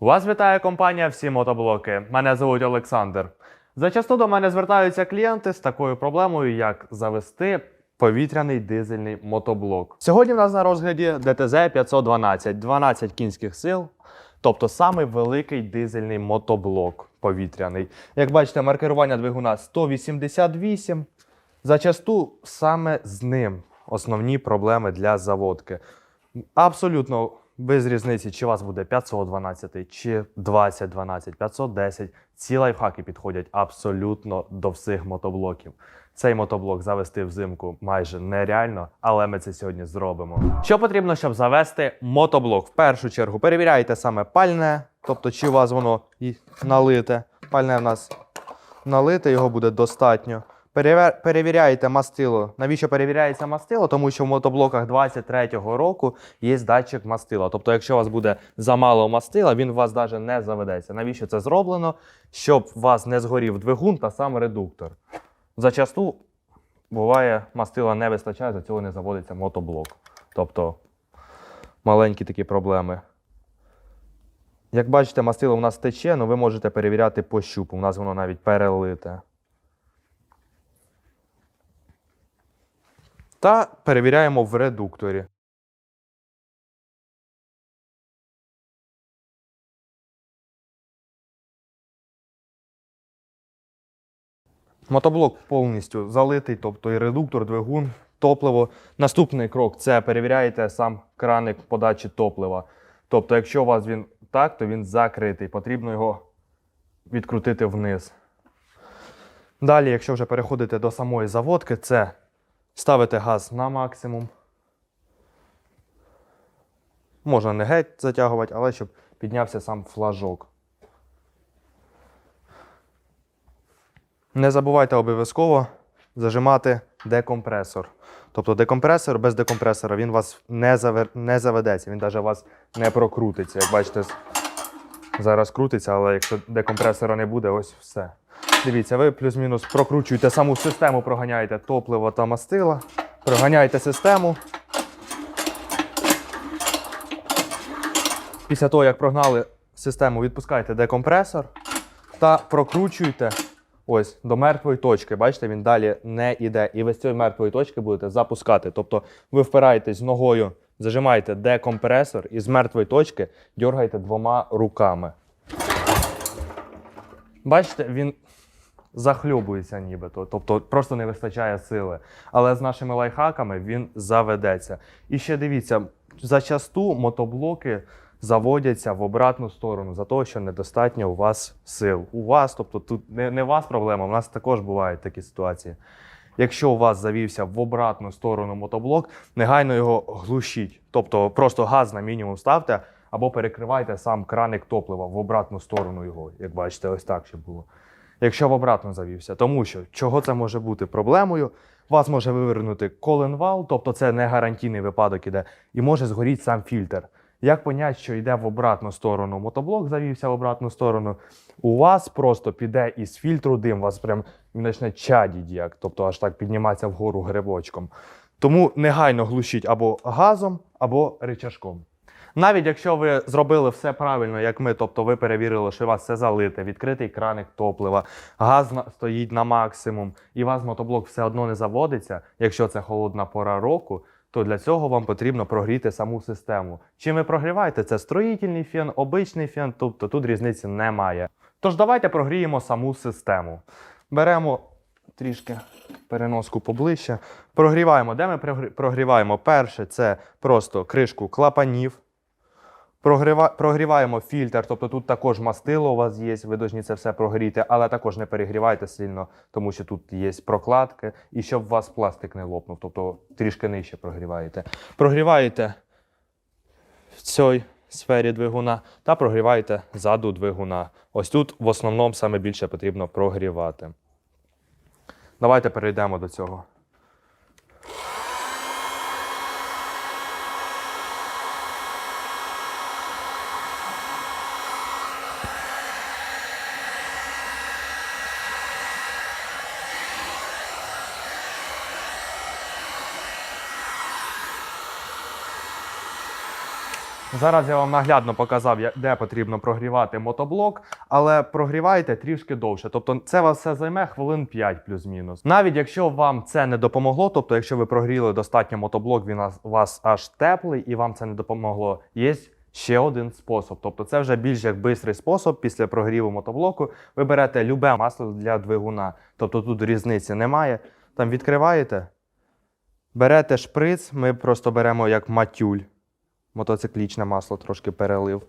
Вас вітає компанія Всі мотоблоки. Мене звуть Олександр. Зачасто до мене звертаються клієнти з такою проблемою, як завести повітряний дизельний мотоблок. Сьогодні в нас на розгляді ДТЗ 512, 12 кінських сил, тобто самий великий дизельний мотоблок повітряний. Як бачите, маркерування двигуна 188. Зачасту саме з ним основні проблеми для заводки. Абсолютно без різниці, чи вас буде 512, чи 2012, 510. Ці лайфхаки підходять абсолютно до всіх мотоблоків. Цей мотоблок завести взимку майже нереально, але ми це сьогодні зробимо. Що потрібно, щоб завести мотоблок? В першу чергу перевіряєте саме пальне, тобто чи у вас воно і налите. Пальне в нас налите, його буде достатньо. Перевіряєте мастило. Навіщо перевіряється мастило? Тому що в мотоблоках 23-го року є датчик мастила. Тобто, якщо у вас буде замало мастила, він у вас навіть не заведеться. Навіщо це зроблено? Щоб у вас не згорів двигун та сам редуктор. Зачасту буває, мастила не вистачає, за цього не заводиться мотоблок. Тобто маленькі такі проблеми. Як бачите, мастило у нас тече, але ви можете перевіряти по щупу. У нас воно навіть перелите. Та перевіряємо в редукторі. Мотоблок повністю залитий, тобто і редуктор, двигун, топливо. Наступний крок це перевіряєте сам краник подачі топлива. Тобто, якщо у вас він так, то він закритий. Потрібно його відкрутити вниз. Далі, якщо вже переходите до самої заводки, це ставите газ на максимум. Можна не геть затягувати, але щоб піднявся сам флажок. Не забувайте обов'язково зажимати декомпресор. Тобто декомпресор без декомпресора він вас не, завер... не заведеться, він навіть вас не прокрутиться. Як бачите, зараз крутиться, але якщо декомпресора не буде, ось все. Дивіться, ви плюс-мінус прокручуєте саму систему, проганяєте топливо та мастила, проганяєте систему. Після того, як прогнали систему, відпускаєте декомпресор та прокручуєте ось до мертвої точки. Бачите, він далі не йде. І ви з цієї мертвої точки будете запускати. Тобто ви впираєтесь ногою, зажимаєте декомпресор і з мертвої точки дергаєте двома руками. Бачите, він захльобується нібито, тобто просто не вистачає сили. Але з нашими лайфхаками він заведеться. І ще дивіться, зачасту мотоблоки заводяться в обратну сторону за того, що недостатньо у вас сил. У вас, тобто тут не, не у вас проблема, у нас також бувають такі ситуації. Якщо у вас завівся в обратну сторону мотоблок, негайно його глушіть. Тобто просто газ на мінімум ставте або перекривайте сам краник топлива в обратну сторону його, як бачите, ось так щоб було. Якщо в обратно завівся, тому що чого це може бути проблемою? Вас може вивернути коленвал, тобто це не гарантійний випадок іде, і може згоріти сам фільтр. Як понять, що йде в обратну сторону, мотоблок завівся в обратну сторону, у вас просто піде із фільтру дим, вас прям він почне чадіть, як, тобто аж так підніматися вгору грибочком. Тому негайно глушіть або газом, або рычажком. Навіть якщо ви зробили все правильно, як ми, тобто ви перевірили, що у вас все залите, відкритий краник топлива, газ стоїть на максимум, і вас мотоблок все одно не заводиться, якщо це холодна пора року, то для цього вам потрібно прогріти саму систему. Чим ви прогріваєте? Це строїтельний фен, обичний фен, тобто тут різниці немає. Тож давайте прогріємо саму систему. Беремо трішки переноску поближче. Прогріваємо. Де ми прогрі- прогріваємо? Перше це просто кришку клапанів. Прогріва... Прогріваємо фільтр, тобто тут також мастило у вас є, ви повинні це все прогріти, але також не перегрівайте сильно, тому що тут є прокладки, і щоб у вас пластик не лопнув, тобто трішки нижче прогріваєте. Прогріваєте в цій сфері двигуна та прогріваєте ззаду двигуна. Ось тут в основному саме більше потрібно прогрівати. Давайте перейдемо до цього. Зараз я вам наглядно показав, де потрібно прогрівати мотоблок, але прогрівайте трішки довше. Тобто це вас все займе хвилин 5 плюс-мінус. Навіть якщо вам це не допомогло, тобто якщо ви прогріли достатньо мотоблок, він у вас аж теплий і вам це не допомогло, є ще один спосіб. Тобто це вже більш як бистрий спосіб після прогріву мотоблоку. Ви берете любе масло для двигуна, тобто тут різниці немає. Там відкриваєте, берете шприц, ми просто беремо як матюль мотоциклічне масло трошки перелив.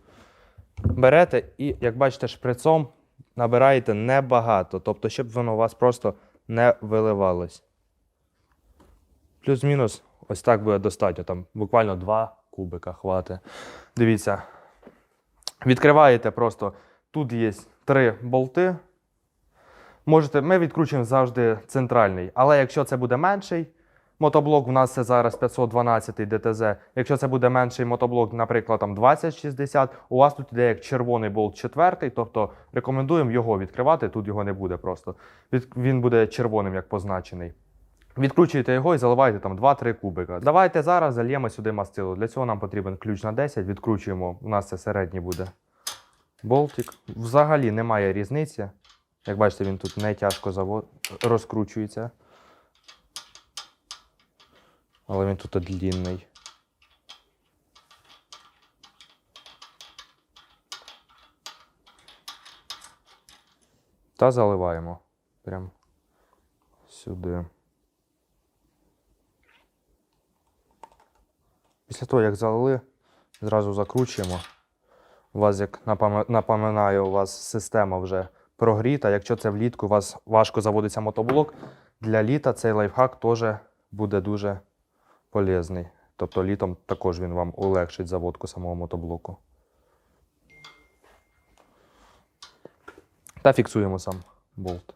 Берете і, як бачите, шприцом набираєте небагато, тобто, щоб воно у вас просто не виливалось. Плюс-мінус, ось так буде достатньо. Там буквально 2 кубика хватить. Дивіться. Відкриваєте просто. Тут є три болти. Можете, ми відкручуємо завжди центральний. Але якщо це буде менший, Мотоблок у нас це зараз 512 ДТЗ. Якщо це буде менший мотоблок, наприклад, там 2060, у вас тут іде як червоний болт четвертий, тобто рекомендуємо його відкривати, тут його не буде просто. Він буде червоним, як позначений. Відкручуєте його і заливаєте там 2-3 кубика. Давайте зараз зальємо сюди мастило. Для цього нам потрібен ключ на 10, відкручуємо. У нас це середній буде болтик. Взагалі немає різниці. Як бачите, він тут не тяжко розкручується. Але він тут длінний. Та заливаємо. Прям сюди. Після того, як залили, зразу закручуємо. У вас, як напоми- напоминаю, у вас система вже прогріта. Якщо це влітку, у вас важко заводиться мотоблок. Для літа цей лайфхак теж буде дуже полезний. Тобто літом також він вам улегшить заводку самого мотоблоку. Та фіксуємо сам болт.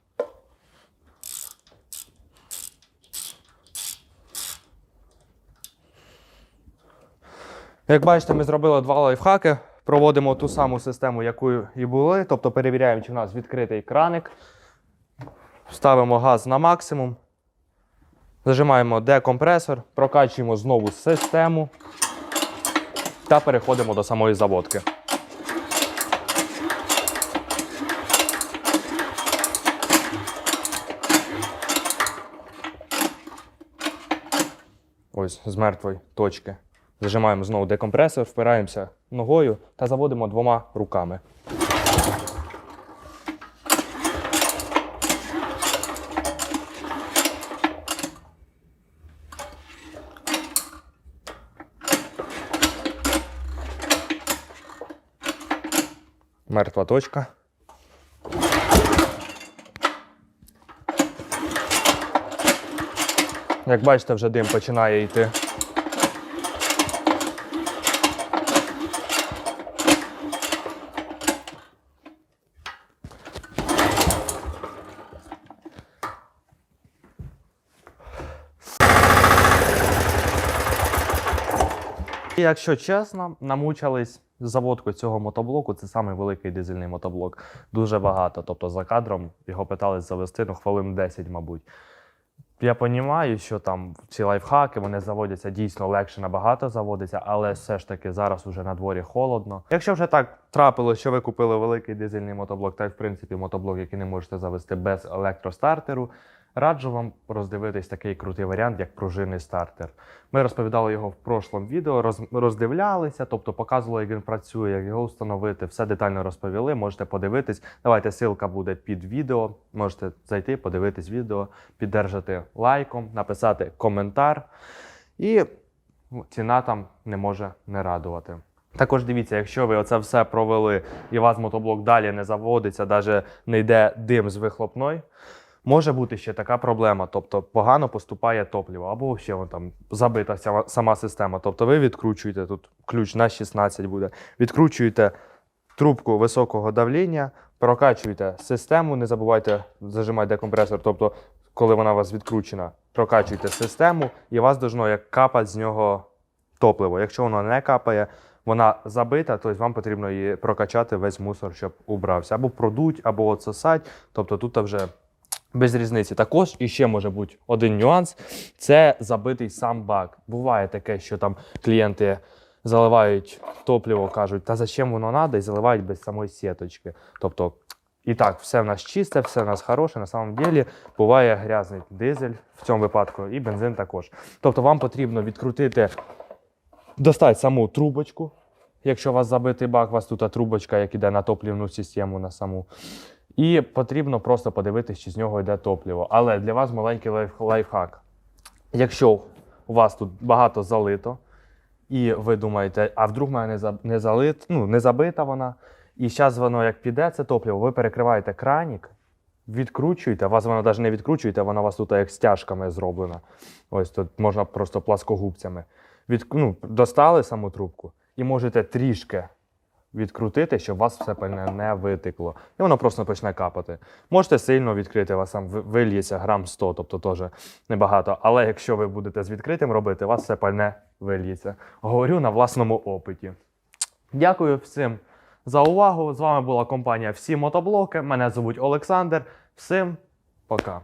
Як бачите, ми зробили два лайфхаки. Проводимо ту саму систему, якою і були. Тобто перевіряємо, чи в нас відкритий краник. Ставимо газ на максимум. Зажимаємо декомпресор, прокачуємо знову систему та переходимо до самої заводки. Ось з мертвої точки. Зажимаємо знову декомпресор, впираємося ногою та заводимо двома руками. Мертва точка. Як бачите, вже дим починає йти. І Якщо чесно, намучились з заводкою цього мотоблоку. Це самий великий дизельний мотоблок. Дуже багато. Тобто за кадром його питались завести ну, хвилин 10, мабуть. Я розумію, що там ці лайфхаки вони заводяться дійсно легше набагато заводиться, але все ж таки зараз уже на дворі холодно. Якщо вже так трапилось, що ви купили великий дизельний мотоблок, та й в принципі мотоблок, який не можете завести без електростартеру, раджу вам роздивитись такий крутий варіант, як пружинний стартер. Ми розповідали його в прошлому відео, роз, роздивлялися, тобто показували, як він працює, як його встановити. Все детально розповіли. Можете подивитись. Давайте ссылка буде під відео. Можете зайти, подивитись відео, піддержати лайком, написати коментар. І ціна там не може не радувати. Також дивіться, якщо ви оце все провели і у вас мотоблок далі не заводиться, навіть не йде дим з вихлопної, може бути ще така проблема, тобто погано поступає топливо, або взагалі вон там забита сама, сама система. Тобто ви відкручуєте тут ключ на 16 буде, відкручуєте трубку високого давління, прокачуєте систему, не забувайте зажимати декомпресор, тобто, коли вона у вас відкручена, прокачуєте систему, і вас должно як капати з нього топливо. Якщо воно не капає, вона забита, то вам потрібно її прокачати весь мусор, щоб убрався. Або продуть, або отсосать. Тобто тут вже без різниці. Також іще може бути один нюанс: це забитий сам бак. Буває таке, що там клієнти заливають топливо, кажуть, та зачем воно треба, і заливають без самої сіточки. Тобто, і так, все в нас чисте, все в нас хороше. На самом деле буває грязний дизель в цьому випадку, і бензин також. Тобто вам потрібно відкрутити, достати саму трубочку. Якщо у вас забитий бак, у вас тут трубочка, як іде на топлівну систему на саму. І потрібно просто подивитися, чи з нього йде топливо. Але для вас маленький лайф- лайфхак. Якщо у вас тут багато залито, і ви думаєте, а вдруг в мене не, за- не залит, ну, не забита вона, і зараз воно як піде, це топливо, ви перекриваєте кранік, відкручуєте, вас воно навіть не відкручуєте, воно у вас тут як стяжками зроблено. Ось тут можна просто пласкогубцями. Від, ну, достали саму трубку і можете трішки відкрутити, щоб у вас все пальне не витекло. І воно просто почне капати. Можете сильно відкрити, у вас там вильється грам 100, тобто теж небагато. Але якщо ви будете з відкритим робити, у вас все пальне вильється. Говорю на власному опиті. Дякую всім за увагу. З вами була компанія Всі мотоблоки. Мене звуть Олександр. Всім пока.